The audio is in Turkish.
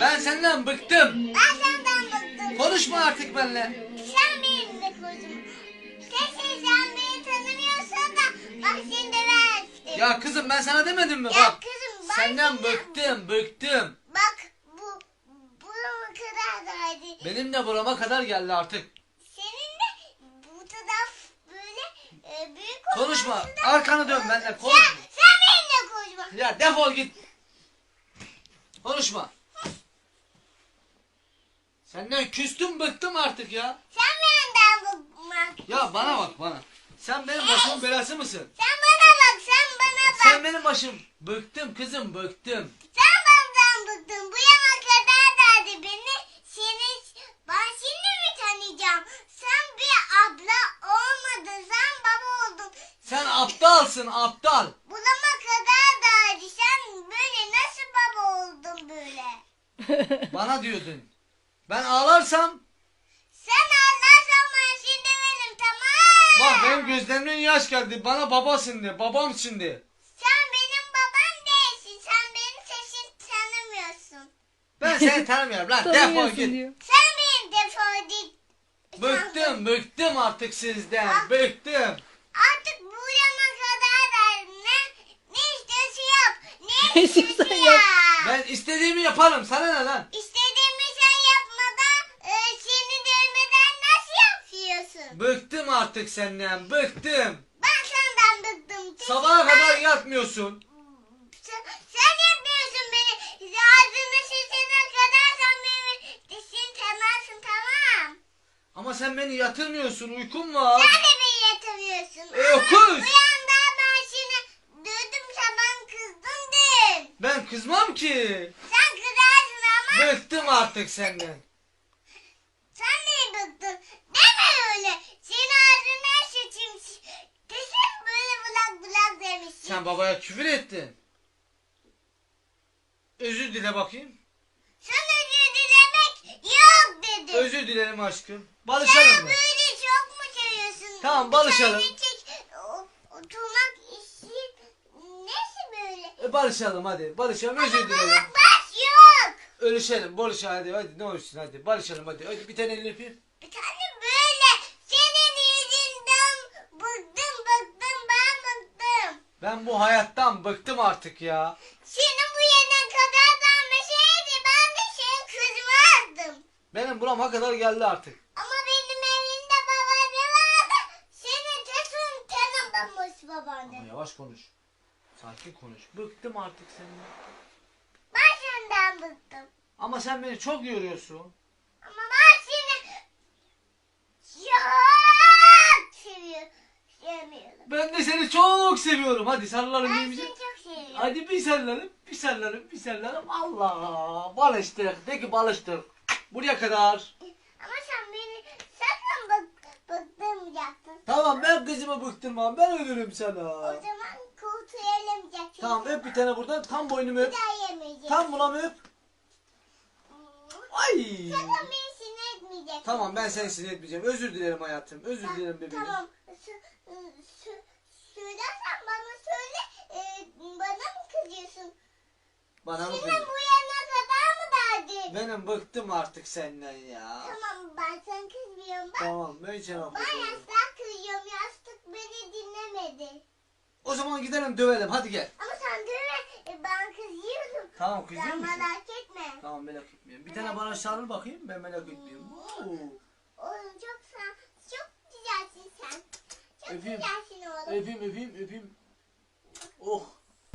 Ben senden bıktım. Ben senden bıktım. Konuşma artık benimle. Sen benim de kuzum. Sen, beni tanımıyorsun da bak seni döversin. Ya kızım ben sana demedim mi? Ya Bak. kızım bak. Senden bıktım, bıktım. Bak bu burama kadar da hadi. Benim de burama kadar geldi artık. Senin de bu taraf böyle e, büyük Konuşma. olması da- Arkanı dön benimle Sen, konuşma. sen benimle konuşma. Ya defol git. Konuşma. Senden küstüm bıktım artık ya. Sen benden bıkmak. Ya bana bak bana. Sen benim başımın belası mısın? Sen bana bak sen bana bak. Sen benim başım. Bıktım kızım bıktım. Sen benden bıktın. Bu yana kadar derdi beni. Seni ben şimdi mi tanıyacağım? Sen bir abla olmadın. Sen baba oldun. Sen aptalsın aptal. Bulama kadar derdi. Sen böyle nasıl baba oldun böyle? Bana diyordun. Ben ağlarsam Sen Allah'san ben şimdi benim tamam. bak benim gözlerimin yaş geldi. Bana babasın de. Babam şimdi. Sen benim babam değilsin. Sen benim sesini tanımıyorsun. Ben seni tanımıyorum lan. Defol git. diyor. Sen benim defol git. Bıktım bıktım artık sizden. Bıktım. Artık bu yana kadar da ne, ne istiyorsa yap. Ne Ne istiyorsan istiyorsa yap. yap. Ben istediğimi yaparım. Sana ne lan? Bıktım artık senden. Bıktım. Ben senden bıktım. Çünkü Sabaha ben- kadar yatmıyorsun. Sen, sen yapmıyorsun beni. Ağzını sesine kadar sen beni sesini tanırsın tamam. Ama sen beni yatırmıyorsun. Uykum var. Sen de beni yatamıyorsun. Ee, Ama yanda ben dövdüm sen bana kızdın. Ben kızmam ki. Sen kızarsın ama Bıktım artık senden. Sen babaya küfür ettin. Özür dile bakayım. Sen özür dilemek yok dedin. Özür dilerim aşkım. Sen Barışalım mı? böyle çok mu seviyorsun? Tamam, barışalım. Tek o- oturmak işi nesi böyle? E, barışalım hadi. Barışalım özür Ama dilerim. bana baş yok. Ölüşelim. Barışalım hadi. Hadi ne olursun hadi. Barışalım hadi. Hadi bir tane elini öpeyim. Bir tane böyle. Senin yüzünden bıktım bıktım ben bıktım. Ben bu hayattan bıktım artık ya. Seni bu yana kadar vermeseydi ben de senin kızmazdım. Benim burama kadar geldi artık. Ama benim evimde babaanne vardı. Senin tesin tanımamış Ama babaanne. yavaş konuş. Sakin konuş. Bıktım artık senden. Ben senden bıktım. Ama sen beni çok yoruyorsun. Ama ben seni çok seviyorum. Sevmiyorum. Ben de seni çok seviyorum. Hadi sarılalım Ben birbirimize. seni çok seviyorum. Hadi bir sarılalım, bir sarılalım, bir sarılalım. Allah! Barıştık. De ki barıştık. Buraya kadar. Ama sen beni sakın bık, bıktırmayacaksın. Tamam ben kızımı bıktırmam. Ben ölürüm sana. O zaman kurtulamayacak. Tamam öp bir tane buradan. Tam boynumu öp. Bir daha yemeyeceksin. Tam buramı öp. Ay! Sakın beni sinir etmeyeceksin. Tamam ben seni sinir etmeyeceğim. Özür dilerim hayatım. Özür dilerim bebeğim. Tamam. Söylersen bana söyle. e, bana mı kızıyorsun? Bana mı kızdın? bu yana kadar mı derdin? Benim bıktım artık senden ya. Tamam ben sen kızmıyorum bak. Tamam ben yana Ben yastığa kızıyorum. Yastık beni dinlemedi. O zaman gidelim dövelim. Hadi gel. Ama sen de e, ben kızıyorum. Tamam kızıyor Sen musun? merak etme. Tamam merak etmiyorum. Bir tane bana sarıl bakayım. Ben merak etmiyorum. Oo. Oğlum çok sen çok güzelsin sen. Çok Öpeyim. Öpeyim öpeyim